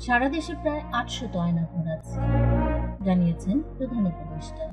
সারা দেশে প্রায় আটশো আয়নাঘর আছে জানিয়েছেন প্রধান উপদেষ্টা।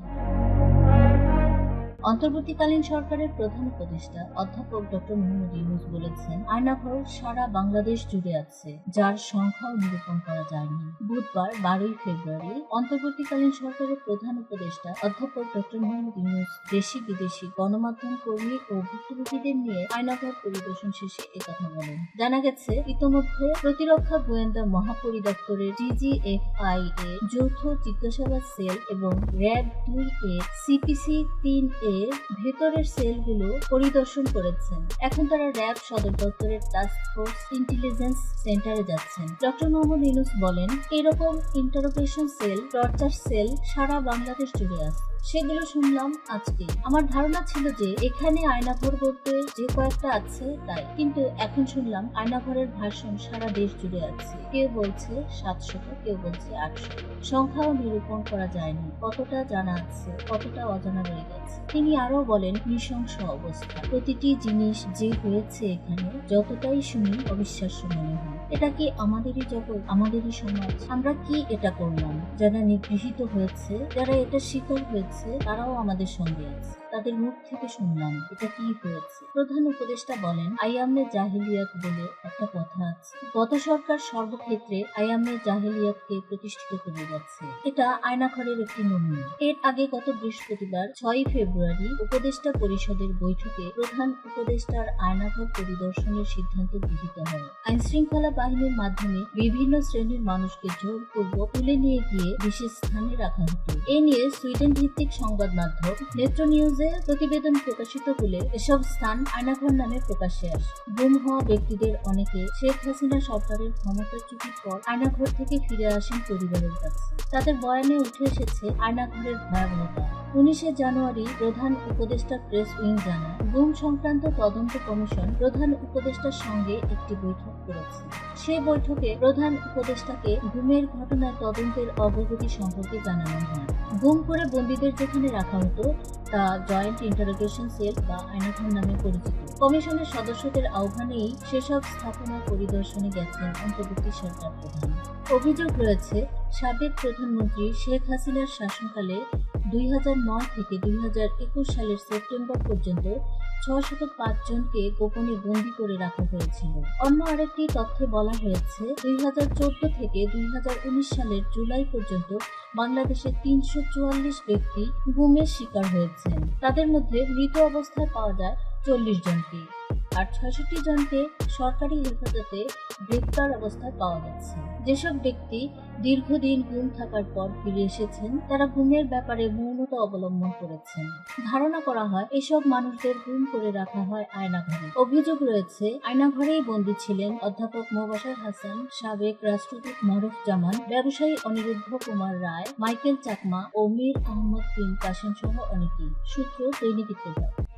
অন্তর্বর্তীকালীন সরকারের প্রধান উপদেষ্টা অধ্যাপক ডক্টর মোহাম্মদ ইউনুস বলেছেন, আয়নাঘর সারা বাংলাদেশ জুড়ে আছে, যার সংখ্যাও নিরূপণ করা যায়নি। বুধবার, বারোই ফেব্রুয়ারি, অন্তর্বর্তীকালীন সরকারের প্রধান উপদেষ্টা অধ্যাপক ডক্টর মোহাম্মদ ইউনুস দেশি বিদেশি গণমাধ্যম কর্মী ও ভুক্তভোগীদের নিয়ে আয়নাঘর পরিদর্শন শেষে একথা বলেন। জানা গেছে, ইতোমধ্যে প্রতিরক্ষা গোয়েন্দা মহাপরিদপ্তরের ডিজিএফআই এ যৌথ জিজ্ঞাসাবাদ সেল এবং র্যাব দুই এর সিপিসি তিন এর ভেতরের সেলগুলো পরিদর্শন করেছেন। এখন তারা র্যাব সদর দপ্তরের টাস্ক ফোর্স ইন্টেলিজেন্স সেন্টারে যাচ্ছেন। ডক্টর মোহাম্মদ ইউনুস বলেন এরকম ইন্টারোগেশন সেল টর্চার সেল সারা বাংলাদেশ জুড়ে আছে। সেগুলো শুনলাম আজকে। আমার ধারণা ছিল যে এখানে আয়নাঘর করতে যে কয়েকটা আছে তাই। কিন্তু এখন শুনলাম আয়নাঘরের ভাষণ সারা দেশ জুড়ে আছে। কেউ বলছে সাতশত, কেউ বলছে আটশো সংখ্যাও নিরূপণ করা যায়নি। কতটা জানা আছে, কতটা অজানা রয়ে গেছে। তিনি আরও বলেন, নৃশংস অবস্থা। প্রতিটি জিনিস যে হয়েছে এখানে, যতটাই শুনি অবিশ্বাস্য মনে হয়। এটা কি আমাদেরই জগৎ, আমাদেরই সমাজ? আমরা কি এটা করলাম? যারা নিগৃহীত হয়েছে, যারা এটা শিকার হয়েছে তারাও আমাদের সঙ্গে আছে। তাদের মুখ থেকে শুনলাম, এটা কি হয়েছে? প্রধান উপদেষ্টা বলেন আইয়ামে জাহিলিয়াত বলে একটা কথা আছে। গত সরকার সর্বক্ষেত্রে আইয়ামে জাহিলিয়াতকে প্রতিষ্ঠিত করে যাচ্ছে এটা আয়নাঘরের একটি নমুনা। এর আগে গত বৃহস্পতিবার, ছয়ই ফেব্রুয়ারি, উপদেষ্টা পরিষদের বৈঠকে প্রধান উপদেষ্টার আয়নাঘর পরিদর্শনের সিদ্ধান্ত গৃহীত হয়। আইন শৃঙ্খলা বাহিনীর মাধ্যমে বিভিন্ন শ্রেণির মানুষকে জোরপূর্বক তুলে নিয়ে গিয়ে বিশেষ স্থানে রাখা হতো। এ নিয়ে সুইডেন ভিত্তিক সংবাদ মাধ্যম নেত্র নিউজে প্রতিবেদন প্রকাশিত হলে এসব স্থান আয়নাঘর নামে প্রকাশ্যে আসে। গুম হওয়া ব্যক্তিদের অনেকে শেখ হাসিনা সরকারের ক্ষমতাচ্যুতির পর আয়নাঘর থেকে ফিরে আসেন পরিবারের কাছে। তাদের বয়ানে উঠে এসেছে আয়নাঘরের ভয়াবহতা। উনিশে জানুয়ারি প্রধান উপদেষ্টা প্রেস উইং জানায় গুম সংক্রান্ত তদন্ত কমিশন প্রধান উপদেষ্টার সঙ্গে একটি বৈঠক করেছে। সেই বৈঠকে প্রধান উপদেষ্টাকে গুমের ঘটনায় তদন্তের অগ্রগতি সম্পর্কে জানানো হয়। গুম করে বন্দীদের যেখানে রাখা হতো, তা জয়েন্ট ইন্টারোগেশন সেল বা আয়নাঘর নামে পরিচিত। কমিশনের সদস্যদের আহ্বানেই সেসব স্থাপনা পরিদর্শনে গেছেন অন্তর্বর্তী সরকার প্রধান। অভিযোগ রয়েছে, সাবেক প্রধানমন্ত্রী শেখ হাসিনার শাসনকালে দুই হাজার নয় থেকে দুই হাজার একুশ সালের সেপ্টেম্বর পর্যন্ত ছশত পাঁচ জনকে গোপনে বন্দী করে রাখা হয়েছিল। অন্য আরেকটি তথ্যে বলা হয়েছে, দুই হাজার চোদ্দ থেকে দুই হাজার উনিশ সালের জুলাই পর্যন্ত বাংলাদেশে তিনশো চুয়াল্লিশ ব্যক্তি গুমের শিকার হয়েছেন। তাদের মধ্যে মৃত অবস্থায় পাওয়া যায় চল্লিশ জনকে। আর ছয়ষট্টি জনকে সরকারি হেফাজতে গ্রেপ্তার অবস্থায় পাওয়া গেছে। যেসব ব্যক্তি দীর্ঘদিন গুম থাকার পর ফিরে এসেছেন, তারা গুমের ব্যাপারে মৌনতা অবলম্বন করেছেন। ধারণা করা হয়, এসব মানুষদের গুম করে রাখা হয় আয়নাঘরে। অভিযোগ রয়েছে, আয়নাঘরেই বন্দী ছিলেন অধ্যাপক মোবাসার হাসান, সাবেক রাষ্ট্রদূত মারুফ জামান ব্যবসায়ী অনিরুদ্ধ কুমার রায়, মাইকেল চাকমা ও মীর আহমদ বিন কাসেম সহ অনেকেই। সূত্র দৈনিক ইত্তেফাক।